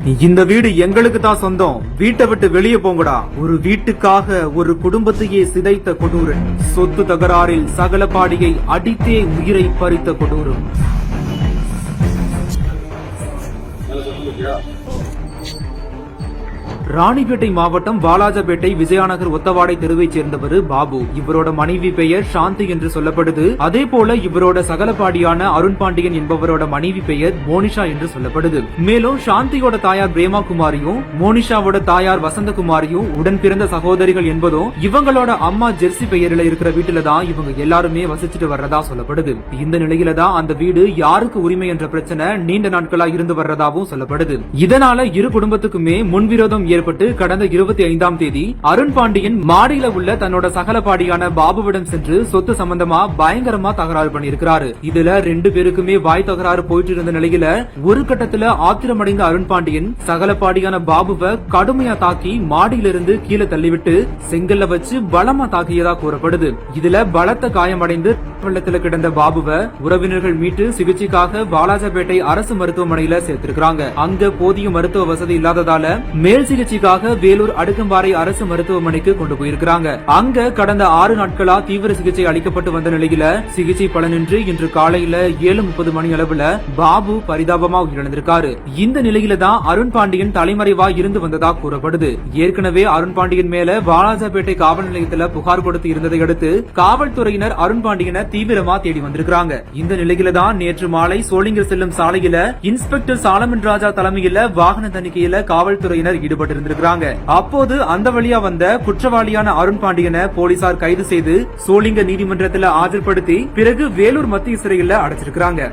இந்த வீடு எங்களுக்கு தான் சொந்தம். வீட்டை விட்டு வெளியே போங்கடா. ஒரு வீட்டுக்காக ஒரு குடும்பத்தையே சிதைத்த கொடூரன் சொத்து தகராறில் சகல பாடியை அடித்தே உயிரை பறித்த கொடூரம் ராணிப்பேட்டை மாவட்டம் வாலாஜபேட்டை விஜயாநகர் ஒத்தவாடை தெருவைச் சேர்ந்தவர் பாபு. இவரோட மனைவி பெயர் சாந்தி என்று சொல்லப்படுது. அதே போல இவரோட சகலபாடியான அருண் பாண்டியன் என்பவரோட மனைவி பெயர் மோனிஷா என்று சொல்லப்படுது. மேலும் சாந்தியோட தாயார் பிரேமா குமாரியும் மோனிஷாவோட தாயார் வசந்தகுமாரியும் உடன் பிறந்த சகோதரிகள் என்பதும் இவங்களோட அம்மா ஜெர்சி பெயரில் இருக்கிற வீட்டுல தான் இவங்க எல்லாருமே வசிச்சுட்டு வர்றதா சொல்லப்படுது. இந்த நிலையில தான் அந்த வீடு யாருக்கு உரிமை என்ற பிரச்சனை நீண்ட நாட்களா இருந்து வர்றதாவும் சொல்லப்படுது. இதனால இரு குடும்பத்துக்குமே முன்விரோதம் ஏற்பட்டு ஏற்பட்டு கடந்த இருபத்தி ஐந்தாம் தேதி அருண் பாண்டியன் மாடியில உள்ள தன்னோட சகலபாடியான பாபுவிடம் சென்று சொத்து சம்பந்தமா பயங்கரமா தகராறு பண்ணியிருக்கிறாரு. இதுல ரெண்டு பேருக்குமே வாய் தகராறு போயிட்டு இருந்த நிலையில ஒரு கட்டத்துல ஆத்திரமடைந்த அருண் பாண்டியன் சகலபாடியான பாபுவை கடுமையா தாக்கி மாடியிலிருந்து கீழே தள்ளிவிட்டு செங்கல்ல வச்சு பலமா தாக்கியதா கூறப்படுது. இதுல பலத்த காயமடைந்து வெள்ளத்துல கிடந்த பாபுவை உறவினர்கள் மீட்டு சிகிச்சைக்காக வாலாஜாபேட்டை அரசு மருத்துவமனையில சேர்த்திருக்காங்க அங்க போதிய மருத்துவ வசதி இல்லாததால மேல் சிகிச்சை சிகிச்சைக்காக வேலூர் அடுக்கம்பாறை அரசு மருத்துவமனைக்கு கொண்டு போயிருக்காங்க அங்க கடந்த ஆறு நாட்களா தீவிர சிகிச்சை அளிக்கப்பட்டு வந்த நிலையில சிகிச்சை பலனின்றி இன்று காலையில ஏழு முப்பது மணி அளவுல பாபு பரிதாபமா உயிரிழந்திருக்காரு. இந்த நிலையில தான் அருண் பாண்டியன் தலைமறைவா இருந்து வந்ததா கூறப்படுது. ஏற்கனவே அருண் பாண்டியன் மேல வாலாஜாபேட்டை காவல் நிலையத்துல புகார் கொடுத்து இருந்ததை அடுத்து காவல்துறையினர் அருண் பாண்டியனை தீவிரமா தேடி வந்திருக்காங்க இந்த நிலையில தான் நேற்று மாலை சோளிங்கர் செல்லும் சாலையில இன்ஸ்பெக்டர் சாலமன் ராஜா தலைமையில வாகன தணிக்கையில காவல்துறையினர் ஈடுபட்டு இருந்திருக்காங்க அப்போது அந்த வழியா வந்த குற்றவாளியான அருண் பாண்டியனை போலீசார் கைது செய்து சோளிங்க நீதிமன்றத்தில் ஆஜர்படுத்தி பிறகு வேலூர் மத்திய சிறையில் அடைச்சிருக்கிறாங்க.